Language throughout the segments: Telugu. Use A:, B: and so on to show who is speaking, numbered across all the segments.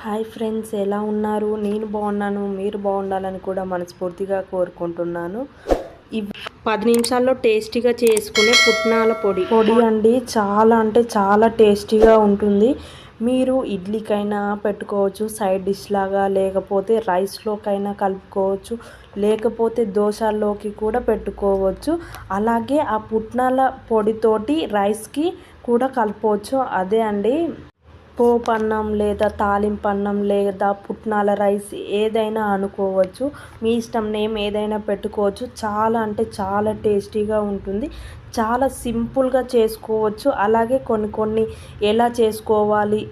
A: హాయ్ ఫ్రెండ్స్ ఎలా ఉన్నారు? నేను బాగున్నాను మీరు బాగుండాలని కూడా మనస్ఫూర్తిగా కోరుకుంటున్నాను. ఇవి పది నిమిషాల్లో టేస్టీగా చేసుకునే పుట్నాల పొడి. పొడి అండి చాలా అంటే చాలా టేస్టీగా ఉంటుంది. మీరు ఇడ్లీకైనా పెట్టుకోవచ్చు సైడ్ డిష్ లాగా లేకపోతే రైస్లోకైనా కలుపుకోవచ్చు లేకపోతే దోశల్లోకి కూడా పెట్టుకోవచ్చు. అలాగే ఆ పుట్నాల పొడితోటి రైస్కి కూడా కలుపుకోవచ్చు అదే అండి. పోపన్నం అన్నం లేదా తాలింపు అన్నం లేదా పుట్నాల రైస్ ఏదైనా అనుకోవచ్చు. మీ ఇష్టం నేమ్ ఏదైనా పెట్టుకోవచ్చు. చాలా అంటే చాలా టేస్టీగా ఉంటుంది. చాలా సింపుల్గా చేసుకోవచ్చు. అలాగే కొన్ని కొన్ని ఎలా చేసుకోవాలి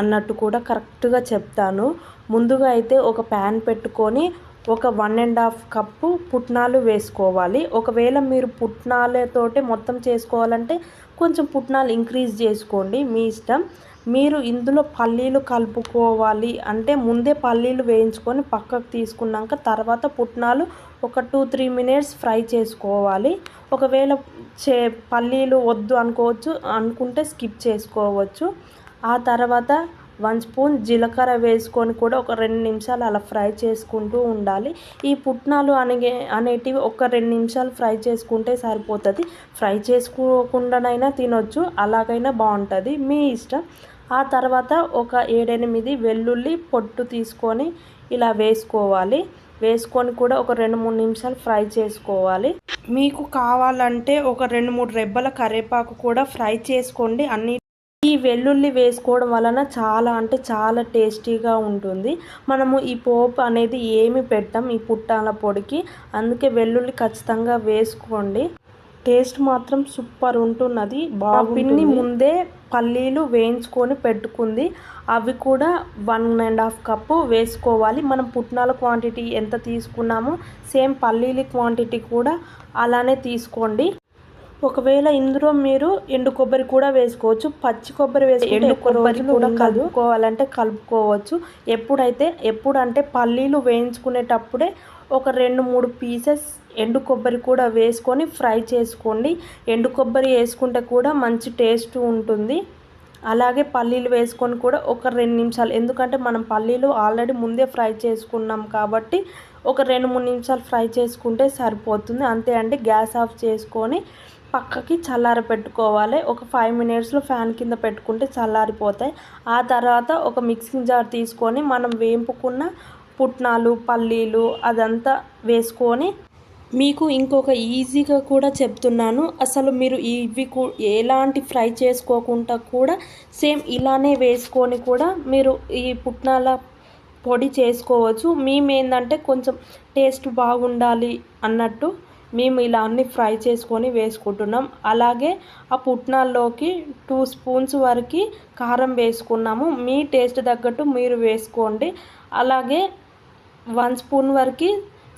A: అన్నట్టు కూడా కరెక్ట్గా చెప్తాను. ముందుగా అయితే ఒక ప్యాన్ పెట్టుకొని ఒక వన్ అండ్ హాఫ్ కప్పు పుట్నాలు వేసుకోవాలి. ఒకవేళ మీరు పుట్నాలతోటి మొత్తం చేసుకోవాలంటే కొంచెం పుట్నాలు ఇంక్రీజ్ చేసుకోండి మీ ఇష్టం. మీరు ఇందులో పల్లీలు కలుపుకోవాలి. అంటే ముందే పల్లీలు వేయించుకొని పక్కకు తీసుకున్నాక తర్వాత పుట్నాలు ఒక టూ త్రీ మినిట్స్ ఫ్రై చేసుకోవాలి. ఒకవేళ చే పల్లీలు వద్దు అనుకోవచ్చు అనుకుంటే స్కిప్ చేసుకోవచ్చు. ఆ తర్వాత వన్ స్పూన్ జీలకర్ర వేసుకొని కూడా ఒక రెండు నిమిషాలు అలా ఫ్రై చేసుకుంటూ ఉండాలి. ఈ పుట్నాలు అనే అనేటివి ఒక రెండు నిమిషాలు ఫ్రై చేసుకుంటే సరిపోతుంది. ఫ్రై చేసుకోకుండానైనా తినొచ్చు అలాగైనా బాగుంటుంది. మీ ఇష్టం. ఆ తర్వాత ఒక ఏడెనిమిది వెల్లుల్లి పొట్టు తీసుకొని ఇలా వేసుకోవాలి. వేసుకొని కూడా ఒక రెండు మూడు నిమిషాలు ఫ్రై చేసుకోవాలి. మీకు కావాలంటే ఒక రెండు మూడు రెబ్బల కరివేపాకు కూడా ఫ్రై చేసుకోండి. అన్ని ఈ వెల్లుల్లి వేసుకోవడం వలన చాలా అంటే చాలా టేస్టీగా ఉంటుంది. మనము ఈ పోపు అనేది ఏమి పెట్టాం ఈ పుట్టాల పొడికి. అందుకే వెల్లుల్లి ఖచ్చితంగా వేసుకోండి. టేస్ట్ మాత్రం సూపర్ ఉంటున్నది బాబుని ముందే పల్లీలు వేయించుకొని పెట్టుకుంది. అవి కూడా వన్ అండ్ హాఫ్ కప్పు వేసుకోవాలి. మనం పుట్నాల క్వాంటిటీ ఎంత తీసుకున్నామో సేమ్ పల్లీల క్వాంటిటీ కూడా అలానే తీసుకోండి. ఒకవేళ ఇందులో మీరు ఎండు కొబ్బరి కూడా వేసుకోవచ్చు పచ్చి కొబ్బరి వేసి ఎండు కొబ్బరి కూడా కలుపుకోవాలంటే కలుపుకోవచ్చు. ఎప్పుడైతే ఎప్పుడంటే పల్లీలు వేయించుకునేటప్పుడే ఒక రెండు మూడు పీసెస్ ఎండు కొబ్బరి కూడా వేసుకొని ఫ్రై చేసుకోండి. ఎండు కొబ్బరి వేసుకుంటే కూడా మంచి టేస్ట్ ఉంటుంది. అలాగే పల్లీలు వేసుకొని కూడా ఒక రెండు నిమిషాలు ఎందుకంటే మనం పల్లీలు ఆల్రెడీ ముందే ఫ్రై చేసుకున్నాం కాబట్టి ఒక రెండు మూడు నిమిషాలు ఫ్రై చేసుకుంటే సరిపోతుంది. అంతే అండి గ్యాస్ ఆఫ్ చేసుకొని పక్కకి చల్లార పెట్టుకోవాలి. ఒక ఫైవ్ మినిట్స్లో ఫ్యాన్ కింద పెట్టుకుంటే చల్లారిపోతాయి. ఆ తర్వాత ఒక మిక్సింగ్ జార్ తీసుకొని మనం వేంపుకున్న పుట్నాలు పల్లీలు అదంతా వేసుకొని మీకు ఇంకొక ఈజీగా కూడా చెప్తున్నాను. అసలు మీరు ఇవి ఎలాంటి ఫ్రై చేసుకోకుండా కూడా సేమ్ ఇలానే వేసుకొని కూడా మీరు ఈ పుట్నాల పొడి చేసుకోవచ్చు. మేము ఏంటంటే కొంచెం టేస్ట్ బాగుండాలి అన్నట్టు మేము ఇలా అన్ని ఫ్రై చేసుకొని వేసుకుంటున్నాం. అలాగే ఆ పుట్నాల్లోకి టూ స్పూన్స్ వరకు కారం వేసుకున్నాము. మీ టేస్ట్ తగ్గట్టు మీరు వేసుకోండి. అలాగే వన్ స్పూన్ వరకు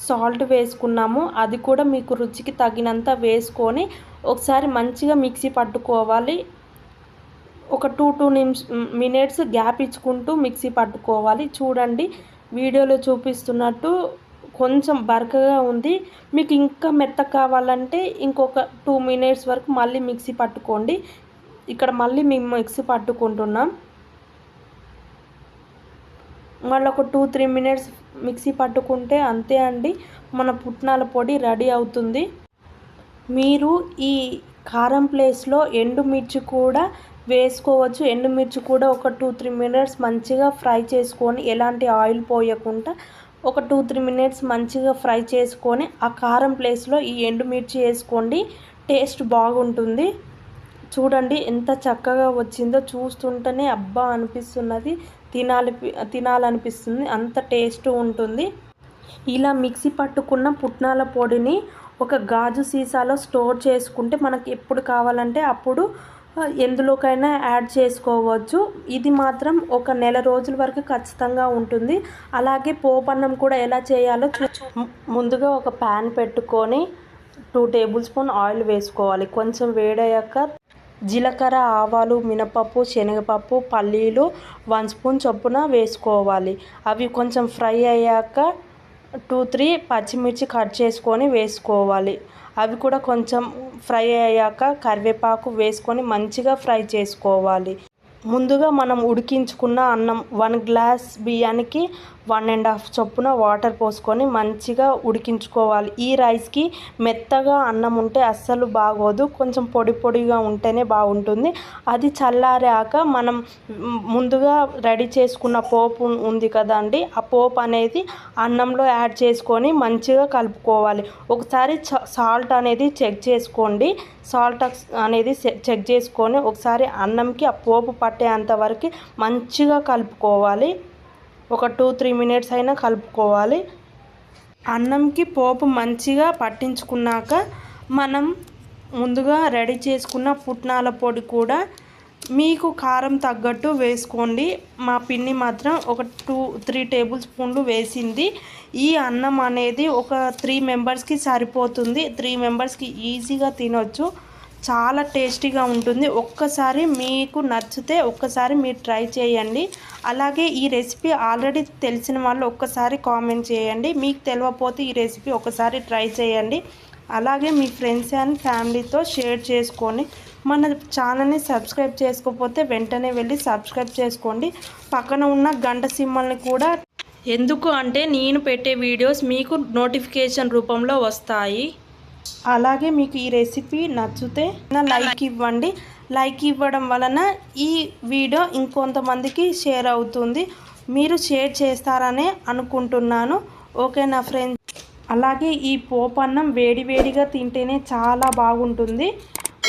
A: సాల్ట్ వేసుకున్నాము. అది కూడా మీకు రుచికి తగినంత వేసుకొని ఒకసారి మంచిగా మిక్సీ పట్టుకోవాలి. ఒక టూ టూ నిమిష మినిట్స్ గ్యాప్ ఇచ్చుకుంటూ మిక్సీ పట్టుకోవాలి. చూడండి వీడియోలో చూపిస్తున్నట్టు కొంచెం బరకగా ఉంది. మీకు ఇంకా మెత్త కావాలంటే ఇంకొక టూ మినిట్స్ వరకు మళ్ళీ మిక్సీ పట్టుకోండి. ఇక్కడ మళ్ళీ మేము మిక్సీ పట్టుకుంటున్నాం. మళ్ళీ ఒక టూ త్రీ మినిట్స్ మిక్సీ పట్టుకుంటే అంతే అండి. మన పుట్నాల పొడి రెడీ అవుతుంది. మీరు ఈ కారం ప్లేస్లో ఎండుమిర్చి కూడా వేసుకోవచ్చు. ఎండుమిర్చి కూడా ఒక టూ త్రీ మినిట్స్ మంచిగా ఫ్రై చేసుకొని ఎలాంటి ఆయిల్ పోయకుండా ఒక టూ త్రీ మినిట్స్ మంచిగా ఫ్రై చేసుకొని ఆ కారం ప్లేస్లో ఈ ఎండుమిర్చి వేసుకోండి. టేస్ట్ బాగుంటుంది. చూడండి ఎంత చక్కగా వచ్చిందో. చూస్తుంటేనే అబ్బా అనిపిస్తున్నది. తినాలి తినాలనిపిస్తుంది. అంత టేస్ట్ ఉంటుంది. ఇలా మిక్సీ పట్టుకున్న పుట్నాల పొడిని ఒక గాజు సీసాలో స్టోర్ చేసుకుంటే మనకి ఎప్పుడు కావాలంటే అప్పుడు ఎందులోకైనా యాడ్ చేసుకోవచ్చు. ఇది మాత్రం ఒక నెల రోజుల వరకు ఖచ్చితంగా ఉంటుంది. అలాగే పోపన్నం కూడా ఎలా చేయాలో ముందుగా ఒక ప్యాన్ పెట్టుకొని టూ టేబుల్ స్పూన్ ఆయిల్ వేసుకోవాలి. కొంచెం వేడయ్యాక జీలకర్ర ఆవాలు మినపప్పు శనగపప్పు పల్లీలు వన్ స్పూన్ చొప్పున వేసుకోవాలి. అవి కొంచెం ఫ్రై అయ్యాక టూ త్రీ పచ్చిమిర్చి కట్ చేసుకొని వేసుకోవాలి. అవి కూడా కొంచెం ఫ్రై అయ్యాక కరివేపాకు వేసుకొని మంచిగా ఫ్రై చేసుకోవాలి. ముందుగా మనం ఉడికించుకున్న అన్నం వన్ గ్లాస్ బియ్యానికి వన్ అండ్ హాఫ్ చొప్పున వాటర్ పోసుకొని మంచిగా ఉడికించుకోవాలి. ఈ రైస్కి మెత్తగా అన్నం ఉంటే అస్సలు బాగోదు. కొంచెం పొడి పొడిగా ఉంటేనే బాగుంటుంది. అది చల్లారాక మనం ముందుగా రెడీ చేసుకున్న పోపు ఉంది కదండి ఆ పోపు అనేది అన్నంలో యాడ్ చేసుకొని మంచిగా కలుపుకోవాలి. ఒకసారి సాల్ట్ అనేది చెక్ చేసుకోండి. సాల్ట్ అనేది చెక్ చేసుకొని ఒకసారి అన్నంకి ఆ పోపు పట్టేంత వరకు మంచిగా కలుపుకోవాలి. ఒక టూ త్రీ మినిట్స్ అయినా కలుపుకోవాలి. అన్నంకి పోపు మంచిగా పట్టించుకున్నాక మనం ముందుగా రెడీ చేసుకున్న పుట్నాల పొడి కూడా మీకు కారం తగ్గట్టు వేసుకోండి. మా పిన్ని మాత్రం ఒక టూ త్రీ టేబుల్ స్పూన్లు వేసింది. ఈ అన్నం అనేది ఒక త్రీ మెంబర్స్కి సరిపోతుంది. త్రీ మెంబర్స్కి ఈజీగా తినొచ్చు. చాలా టేస్టీగా ఉంటుంది. ఒక్కసారి మీకు నచ్చితే ఒక్కసారి మీరు ట్రై చేయండి. అలాగే ఈ రెసిపీ ఆల్రెడీ తెలిసిన వాళ్ళు ఒక్కసారి కామెంట్ చేయండి. మీకు తెలియకపోతే ఈ రెసిపీ ఒకసారి ట్రై చేయండి. అలాగే మీ ఫ్రెండ్స్ అండ్ ఫ్యామిలీతో షేర్ చేసుకొని మన ఛానల్ని సబ్స్క్రైబ్ చేసుకోకపోతే వెంటనే వెళ్ళి సబ్స్క్రైబ్ చేసుకోండి. పక్కన ఉన్న గంట సింహల్ని కూడా ఎందుకు అంటే నేను పెట్టే వీడియోస్ మీకు నోటిఫికేషన్ రూపంలో వస్తాయి. అలాగే మీకు ఈ రెసిపీ నచ్చితే లైక్ ఇవ్వండి. లైక్ ఇవ్వడం వలన ఈ వీడియో ఇంకొంతమందికి షేర్ అవుతుంది. మీరు షేర్ చేస్తారనే అనుకుంటున్నాను. ఓకే నా ఫ్రెండ్స్ అలాగే ఈ పోపన్నం వేడి వేడిగా తింటేనే చాలా బాగుంటుంది.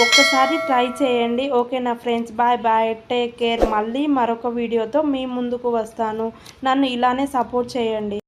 A: ఒక్కసారి ట్రై చేయండి. ఓకే నా friends bye bye take care మళ్ళీ మరొక వీడియోతో మీ ముందుకు వస్తాను. నన్ను ఇలానే సపోర్ట్ చేయండి.